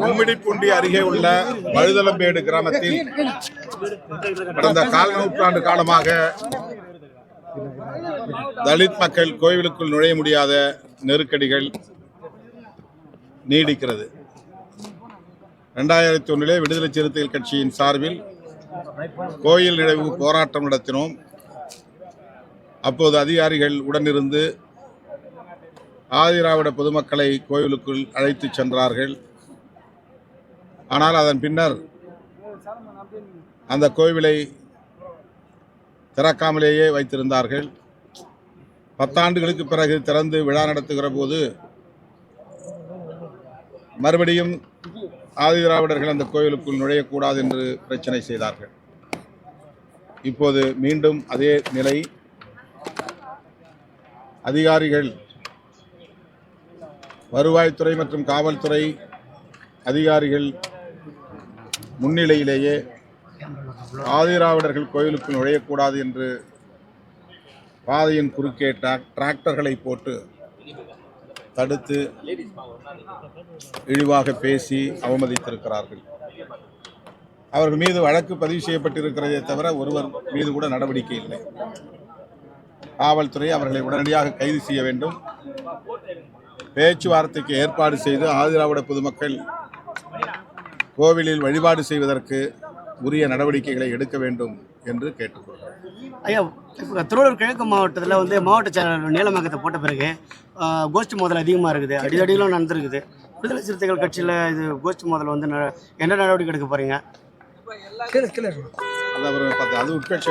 கும்மிடிப்பூண்டி அருகே உள்ள மழுதலம்பேடு கிராமத்தில் கடந்த கால் நூற்றாண்டு காலமாக தலித் மக்கள் கோவிலுக்குள் நுழைய முடியாத நெருக்கடிகள் நீடிக்கிறது. ரெண்டாயிரத்தி ஒன்றிலே விடுதலை சிறுத்தைகள் கட்சியின் சார்பில் கோயில் நினைவு போராட்டம் நடத்தினோம். அப்போது அதிகாரிகள் உடனிருந்து ஆதிராவிட பொதுமக்களை கோயிலுக்குள் அழைத்துச் சென்றார்கள். ஆனால் அதன் பின்னர் அந்த கோவிலை திறக்காமலேயே வைத்திருந்தார்கள். பத்தாண்டுகளுக்கு பிறகு திறந்து விழா நடத்துகிற போது மறுபடியும் ஆதிதிராவிடர்கள் அந்த கோயிலுக்குள் நுழையக்கூடாது என்று பிரச்சனை செய்தார்கள். இப்போது மீண்டும் அதே நிலை. அதிகாரிகள் வருவாய்த்துறை மற்றும் காவல்துறை அதிகாரிகள் முன்னிலையிலேயே ஆதிராவிடர்கள் கோயிலுக்குள் நுழையக்கூடாது என்று பாதையின் குறுக்கே டிராக்டர்களை போட்டு தடுத்து இழிவாக பேசி அவமதித்திருக்கிறார்கள். அவர்கள் மீது வழக்கு பதிவு செய்யப்பட்டிருக்கிறதே தவிர ஒருவர் மீது கூட நடவடிக்கை இல்லை. காவல்துறை அவர்களை உடனடியாக கைது செய்ய வேண்டும். பேச்சுவார்த்தைக்கு ஏற்பாடு செய்து ஆதிராவிட பொதுமக்கள் கோவிலில் வழிபாடு செய்வதற்கு உரிய நடவடிக்கைகளை எடுக்க வேண்டும் என்று கேட்டுக்கொள்கிறேன் ஐயா இப்போ திருவள்ளூர் கிழக்கு மாவட்டத்தில் வந்து மாவட்ட செயலாளர் நீலமங்கத்தை போட்ட பிறகு கோஷ்டி மோதல் அதிகமாக இருக்குது அடிதடியெல்லாம் நடந்திருக்குது. விடுதலை சிறுத்தைகள் கட்சியில் இது கோஷ்டி மோதல் வந்து ந- என்ன நடவடிக்கை எடுக்க போகிறீங்க அது பார்த்து அது உட்கட்சி.